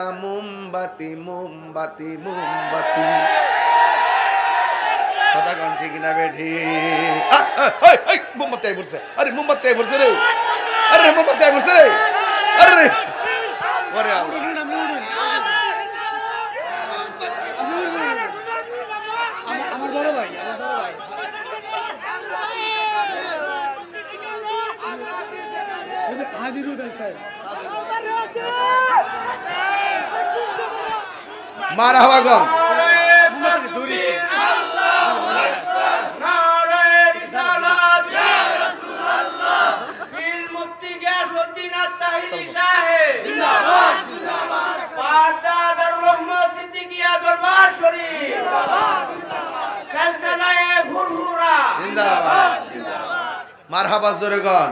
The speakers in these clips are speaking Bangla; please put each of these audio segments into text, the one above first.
মোমবাতি মোমবাতি মোমবাতি। কথা কন ঠিক না বেঠি? মোমবাতি আই পড়ছে। আরে, মোমবাতি আই পড়ছে রে। আরে মোমবাতি আই পড়ছে রে। আরে ওরে মার হাওয়া গন মার হাবা জোরে গন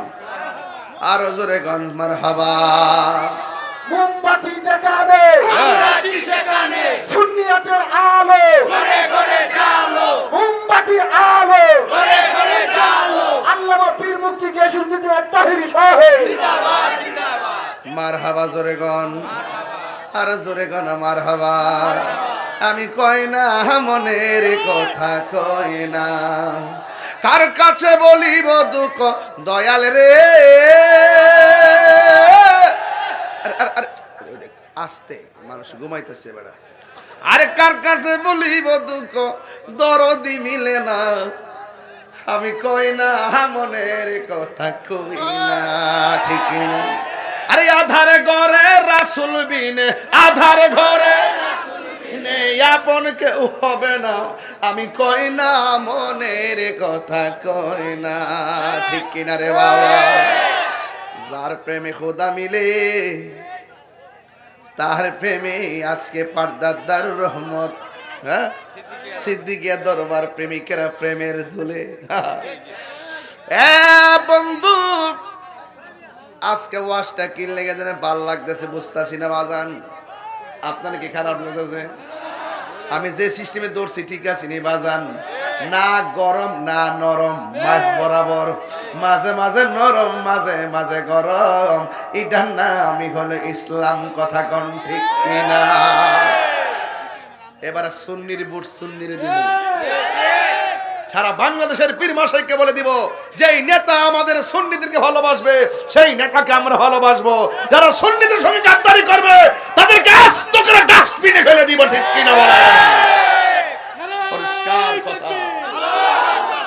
আরও জোরে গন মার হাবা মোমবাতি যেখানে সেখানে সুন্নিয়াতের আলো মোমবাতি আলো আল্লামা পীর মুক্তি গেসুদ্দিন তাহিরি মার হাবা জোরে গন আর জোরে গন আমার হাবা। আমি কই না, মনের কথা কই না। কার কাছে বলিব দুঃখ, দয়াল রে? আস্তে, মানুষ ঘুমাইতেছে বেড়া। আরে কার কাছে বলিব দুঃখ দরদি মিলে না। আমি কই না, মনের কথা কই না, ঠিক আরে আধারে ঘরে রাসুল বিনে, আধারে ঘরে আপন কেউ হবে না। আমি কই না, মনের কথা কই না, ঠিক কিনা রে বাবা। যার প্রেমে খোদা মিলে, তার প্রেমে আজকে পারদার রহমত। হ্যাঁ? সিদ্দিকিয়া দরবার প্রেমিকেরা প্রেমের ধুলে। বন্ধু, আজকে ওয়াশটা কিন লেগে যেন ভালো লাগতেছে, বুঝতেছি না বাজান। আপনার কি খারাপ লাগতেছে? আমি যে সিস্টেমে দৌড়ছি, ঠিক আছে নি বাজান? না গরম, না নরম, মাঝ বরাবর। মাঝে মাঝে নরম, মাঝে মাঝে গরম। এটার না আমি হলে ইসলাম, কথা কন ঠিক না এবারে সুন্নির বুট সুন্নির দিব। সারা বাংলাদেশের পীর মাসাইকে বলে দিব, যেই নেতা আমাদের সুন্নিদেরকে ভালোবাসবে, সেই নেতাকে আমরা ভালোবাসবো। যারা সুন্নিদের সঙ্গে গাদ্দারি করবে, তাদেরকে আস্ত করে ডাস্টবিনে ফেলে দিব, ঠিক কিনা পরিষ্কার কথা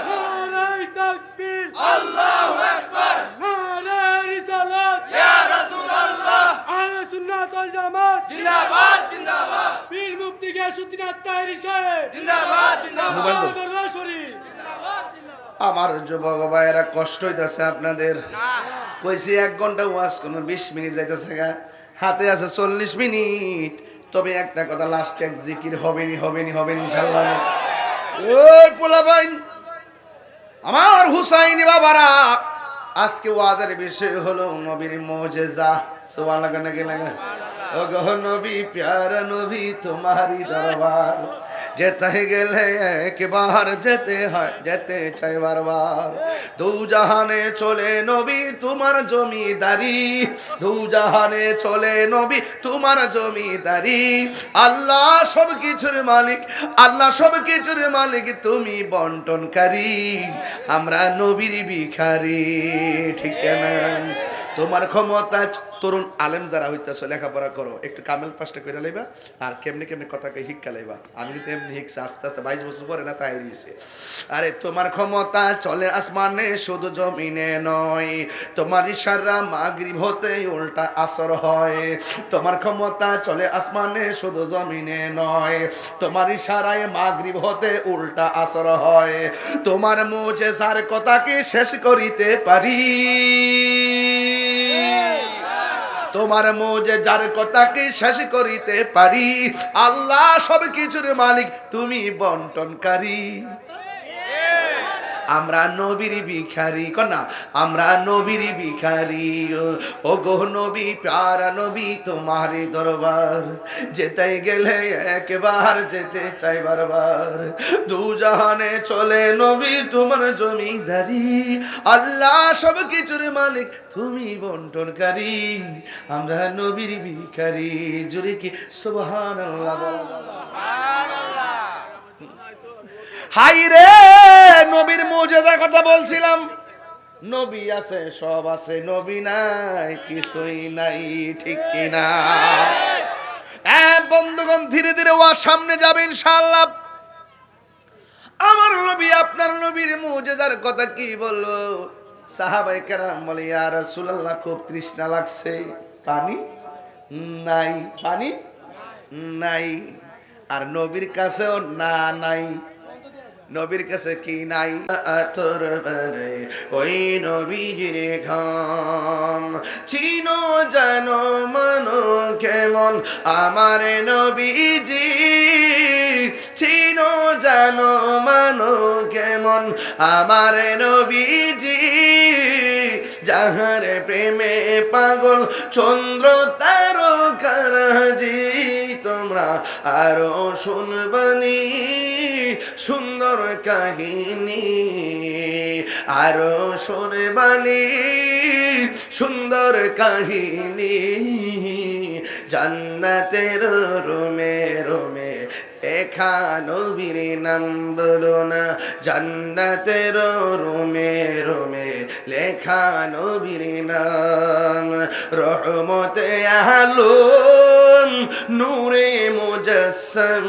নারাই তাকবীর আল্লাহু আকবার নারাই রিসালাত ইয়া রাসূলুল্লাহ আহলে সুন্নাত ওয়াল জামাত জিন্দাবাদ জিন্দাবাদ পীর সাহেব জিন্দাবাদ দরবার শরীফ। আমার যুবক ভাইয়েরা কষ্ট হইতেছে আপনাদের। কইছি এক ঘণ্টা ওয়াজ কোনো বিশ মিনিট যাইতেছে গা। হাতে আছে চল্লিশ মিনিট। তবে একটা কথা লাস্ট এক জিকির হবেনি হবেনি হবেনি ইনশাল্লাহ ওই পোলা বাইন আমার হুসাইনি বাবারা আজকে ওয়াজের বিষয় হলো নবীর মোজেজা। সোয়া লাগা নাকি লাগা ও নবী, প্যারা নবী তোমারি দরবার। যেতে গেলে একবার যেতে হয়, যেতে চাই বারবার। দু জাহানে চলে নবী, তোমার জমিদারি। দু জাহানে চলে নবী, তোমার জমিদারি। আল্লাহ সব কিছুর মালিক, আল্লাহ সব কিছুর মালিক, তুমি বন্টনকারী। আমরা নবীর ভিখারি, ঠিক না? তোমার ক্ষমতা, তরুণ আলেম যারা হইতেছ, লেখাপড়া করো, একটু কামেল পাশটা করে লাইবা, আর কেমনে কেমনে কথা কই হিক্কা লাইবা। আমি কিন্তু এমনি হিকছে আস্তে আস্তে বাইশ বছর পরে না তাই রয়েছে আরে তোমার ক্ষমতা চলে আসমানে, শুধু জমিনে নয়, তোমার ইশারা মাগরিব হতে উল্টা আসর হয়। তোমার ক্ষমতা চলে আসমানে, শুধু জমিনে নয়, তোমার ইশারায় মাগরিব হতে উল্টা আসর হয়। তোমার মুজে সার কথা কি শেষ করিতে পারি? তোমার মোজে যার কথা কি শেষ করিতে পারি? আল্লাহ সব কিছুর মালিক তুমি বন্টনকারী। আমরা নবীর ভিখারি কন্যা, আমরা নবীর ভিখারি। ও- গো নবী, প্যারা নবী, তোমারে দরবার যেতে গেলে একবার যেতে চাই বারবার। দু জাহানে চলে নবী, তোমার জমিদারি। আল্লাহ সব কিছুর মালিক, তুমি বন্টনকারী। আমরা নবীর ভিখারি, জুড়ে কি সুবহান হাই রে নবীর মুজেজার কথা বলছিলাম। নবী আছে, সব আছে, নবী নাই, কিছুই নাই, ঠিক কিনা। বন্ধুগণ ধীরে ধীরে ওয়া সামনে যাবে ইনশাআল্লাহ। আমার নবী, আপনার নবীর মুজেজার কথা কি বলব সাহাবাই কেরাম বলে, ইয়া রাসূলুল্লাহ, খুব তৃষ্ণা লাগছে। পানি? নাই পানি? নাই। আর নবীর কাছেও না, নাই। নবীর কাছে কি নাই? আতর বানে ওই নবীজির ঘাম। চিনো জানো মানো কেমন আমার নবীজি। চিনো জানো মানো কেমন আমার নবীজি। যাহার প্রেমে পাগল চন্দ্র তারকারাজি। তোমরা আরও শুনবানি সুন্দর কাহিনী। আরও শুনবানি সুন্দর কাহিনী। জান্নাতের রোমে রোমে এখা নবীর নাম বলো না। জান্নাতের রোমে রোমে লেখানো নবীর নাম। রহমতে আলো নূরে মুজসম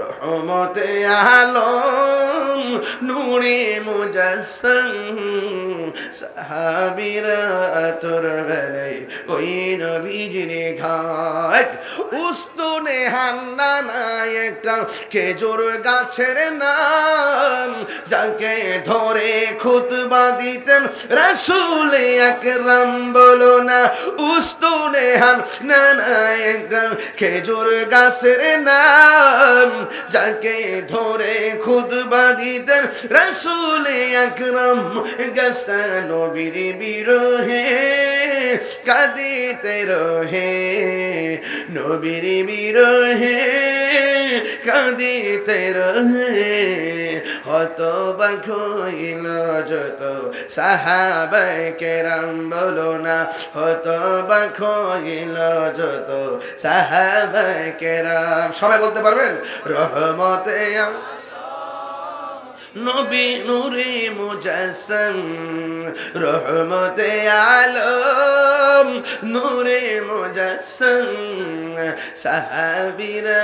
রহমতে আলম নূরে মুজসম সাহাবিরা তোর বেলায় ওই নবীজির ঘাট। উস্তুনে হান্না নাই একটা খেজুর গাছের নাম, যাকে ধরে খুতবা দিতেন রাসূল আকরাম। বলো না, উস্তুনে হান্না নাই একটা খেজুর গাছের নাম, যাকে ধরে খুতবা দিতেন রাসূল আকরাম, গাছটা নবীর বিরহে, কাঁদিতে রহে। নবীর বিরহে, কাঁদিতে রহে। হত বাখইল যত সাহাবাই কেরাম, বলো না হত বাখইল যত সাহাবাই কেরাম। সবাই বলতে পারবেন? রহমতে নবী নূরে মুজাসম রহমতে আলম। নূরে মুজাসম সাহাবিরা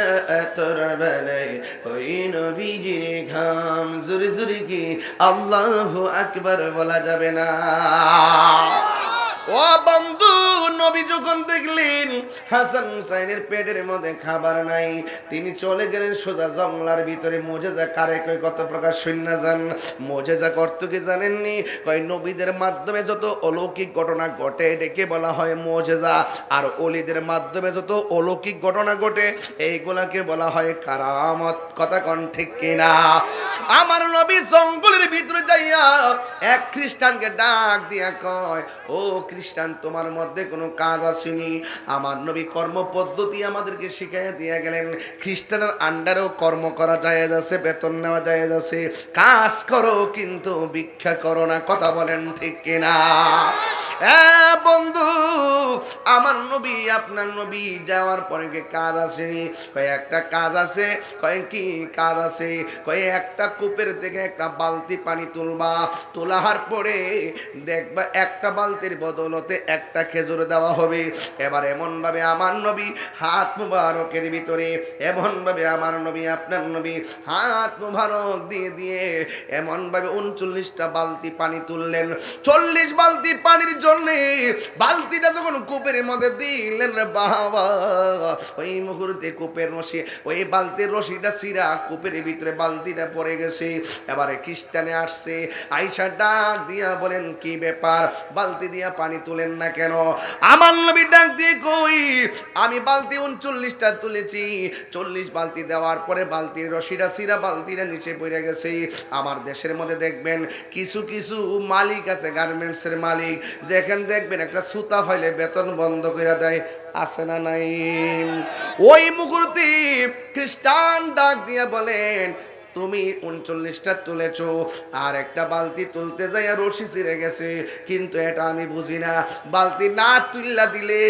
তোর বেলায় ওই নবীজির ঘাম। জুরি জুরি কি আল্লাহ আকবার বলা যাবে না? ও বন্ধু নবী যখন দেখলেন, হাসান হুসাইনের পেটের মধ্যে খাবার নাই, তিনি চলে গেলেন সোজা জঙ্গলার ভিতরে। মোজেজা কারে কই কত প্রকার সৈন্য যান মোজেজা করতে কি জানেননি, কয়, নবীদের মাধ্যমে যত অলৌকিক ঘটনা ঘটে ডেকে বলা হয় মোজেজা। আর অলিদের মাধ্যমে যত অলৌকিক ঘটনা ঘটে, এইগুলাকে বলা হয় কারামত। কথা কন ঠিক কিনা? আমার নবী জঙ্গলের ভিতরে যাইয়া এক খ্রিস্টানকে ডাক দিয়া কয়, ও খ্রিস্টান, তোমার মধ্যে কোনো কাজ আসেনি। আমার নবী কর্ম পদ্ধতি আমাদেরকে শিখাইয়া দিয়া গেলেন। খ্রিস্টানের আন্ডারেও কর্ম করা যায় আছে, বেতন নেওয়া যায় আছে। কাজ করো, কিন্তু ভিক্ষা করো না, কথা বলেন ঠিক কিনা? হ্যাঁ বন্ধু, আমার নবী, আপনার নবী যাওয়ার পরে কি কাজ আসেনি, কয়ে একটা কাজ আছে, কয় কি কাজ আছে? কয় একটা কূপের থেকে একটা বালতি পানি তুলবা, তোলার পরে দেখবা একটা বালতির বদলতে একটা খেজুর দেওয়া হবে। এবার এমন ভাবে আমার নবী হাত মুবারকের ভিতরে এমন ভাবে আমার নবী, আপনার নবী হাত মুবারক দিয়ে দিয়ে এমন ভাবে উনচল্লিশটা বালতি পানি তুললেন। চল্লিশ বালতি পানির জন্য বালতিটা যখন কূপের মধ্যে দিলেন রে বাবা, ওই মুহূর্তে কূপের রশি, ওই বালতির রশিটা সিরা কূপের ভিতরে বালতিটা পড়ে গেছে। এবারে খ্রিস্টানে আসছে, আইসা ডাক দিয়া বলেন, কি ব্যাপার? বালতি দিয়া পানি তুলেন না কেন? আমার নবী ডাক দিয়ে কই, আমি বালতি উনচল্লিশটা তুলেছি। চল্লিশ বালতি দেওয়ার পরে বালতির রশিটা সিরা বালতিটা নিচে পড়ে গেছে। আমার দেশের মধ্যে দেখবেন, কিছু কিছু মালিক আছে গার্মেন্টসের মালিক যেখানে দেখবেন, একটা সুতা ফাইলে বেতন বন্ধ করে দেয়, আছে না নাই? ওই মুহূর্তে খ্রিস্টান ডাক দিয়া বলেন, তুমি উনচল্লিশটা তুলেছ, আর একটা বালতি তুলতে যাই আর রশি ছিঁড়ে গেছে, কিন্তু এটা আমি বুঝি না। বালতি না তুললা দিলে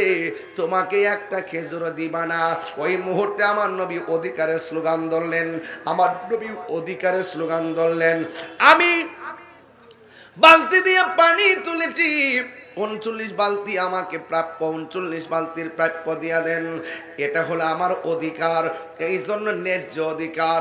তোমাকে একটা খেজুর দিবা না ওই মুহূর্তে আমার নবী অধিকারের স্লোগান ধরলেন, আমার নবী অধিকারের স্লোগান ধরলেন, আমি বালতি দিয়ে পানি তুলেছি উনচল্লিশ বালতি আমাকে প্রাপ্য, উনচল্লিশ বালতির প্রাপ্য দিয়া দেন। এটা হলো আমার অধিকার এই জন্য ন্যায্য অধিকার।